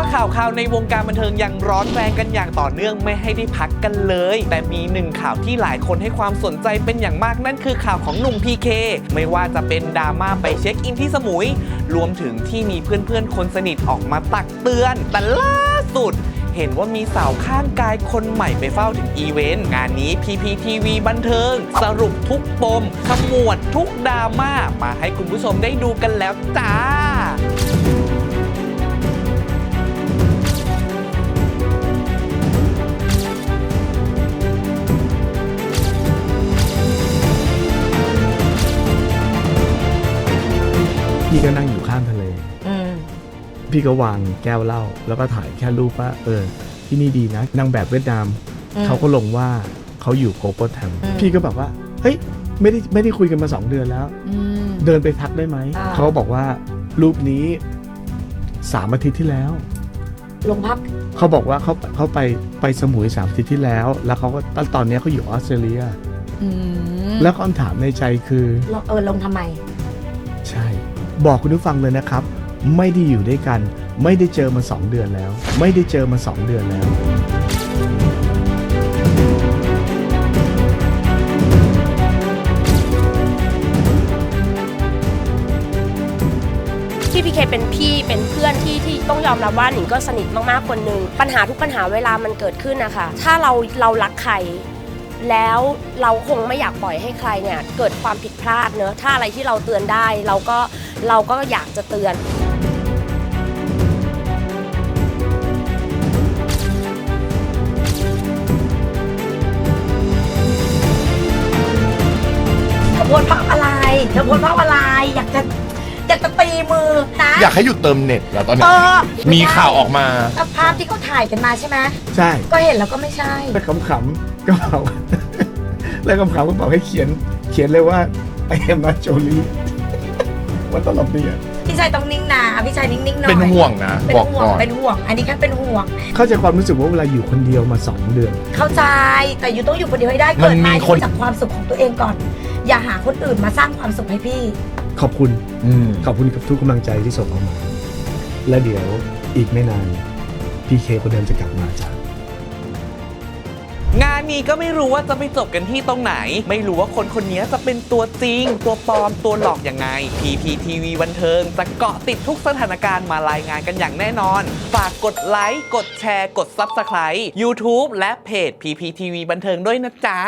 ว่าข่าวข่าวในวงการบันเทิงยังร้อนแรงกันอย่างต่อเนื่องไม่ให้ได้พักกันเลย แต่มีหนึ่งข่าวที่หลายคนให้ความสนใจเป็นอย่างมากนั่นคือข่าวของหนุ่มพีเคไม่ว่าจะเป็นดราม่าไปเช็คอินที่สมุย รวมถึงที่มีเพื่อนๆคนสนิทออกมาตักเตือนแต่ล่าสุดเห็นว่ามีสาวข้างกายคนใหม่ไปเฝ้าถึงอีเวนต์ งานนี้ PPTV บันเทิง สรุปทุกปม ขมวดทุกดราม่า มาให้คุณผู้ชมได้ดูกันแล้วจ้า พี่ก็นั่งอยู่ข้างทะเล อืมพี่ก็วางแก้วเหล้าแล้วก็ถ่ายแค่รูปว่าเออ ที่นี่ดีนะนางแบบเวียดนาม อืม เขาก็ลงว่าเขาอยู่โกโก้แทมอืม พี่ก็แบบว่า เฮ้ย ไม่ได้ไม่ได้คุยกันมาสองเดือนแล้ว อืม เดินไปทักได้ไหม อ่า เขาก็บอกว่ารูปนี้สามอาทิตย์ที่แล้ว ลงพัก เขาบอกว่าเขาเขาไปไปสมุยสามอาทิตย์ที่แล้ว แล้วเขาก็ตอนตอนเนี้ยเขาอยู่ออสเตรเลีย อืมแล้วคำถามในใจคือ ลงเออลงทำไม ใช่ บอกคุณผู้ฟังเลยนะครับ ไม่ได้อยู่ด้วยกัน ไม่ได้เจอมาสองเดือนแล้ว ไม่ได้เจอมาสองเดือนแล้วพี่พีเคเป็นพี่เป็นเพื่อนที่ที่ต้องยอมรับว่าหนิงก็สนิทมากๆคนหนึ่งปัญหาทุกปัญหาเวลามันเกิดขึ้นนะคะ ถ้าเราเรารักใคร แล้วเราคงไม่อยากปล่อยให้ใครเนี่ยเกิดความผิดพลาดเนอะถ้าอะไรที่เราเตือนได้เราก็เราก็อยากจะเตือนเธอโพสต์เพระอะไรเธอโพสต์เพระอะไรอยากจะ อยากจะตีมือนะอยากให้หยุดเติมเน็ตแล้วตอนเอนี้อมีข่าวออกมาก็ภาพที่เขาถ่ายกันมาใช่ไหมใช่ก็เห็นแล้วก็ไม่ใช่ แล้วขำๆก็บอกแล้วขำๆก็บอกให้เขียน เขียนเลยว่า I am not Jolie ว่าตลบดีอะพี่ชายต้องนิ่งนะพี่ชายนิ่งๆหน่อยเป็นห่วงนะเป็นบอกห่วงก่อนเป็นห่วง อันนี้แค่เป็นห่วง เข้าใจความรู้สึกว่าเวลาอยู่คนเดียวมาสองเดือน เข้าใจแต่อยู่ต้องอยู่คนเดียวให้ได้มัเกิดนมีมาคนจากความสุขของตัวเองก่อน อย่าหาคนอื่นมาสร้างความสุขให้พี่ ขอบคุณอืม ขอบคุณกับทุกกำลังใจที่ส่งเข้ามา และเดี๋ยวอีกไม่นานพีเคคนเดิมจะกลับมาจ้ะงานนี้ก็ไม่รู้ว่าจะไปจบกันที่ตรงไหน ไม่รู้ว่าคนคนนี้จะเป็นตัวจริง ตัวปลอมตัวหลอกยังไง PPTV บันเทิง จะเกาะติดทุกสถานการณ์มารายงานกันอย่างแน่นอน ฝากกดไลค์ กดแชร์ กด Subscribe YouTube และเพจ PPTV บันเทิงด้วยนะจ๊ะ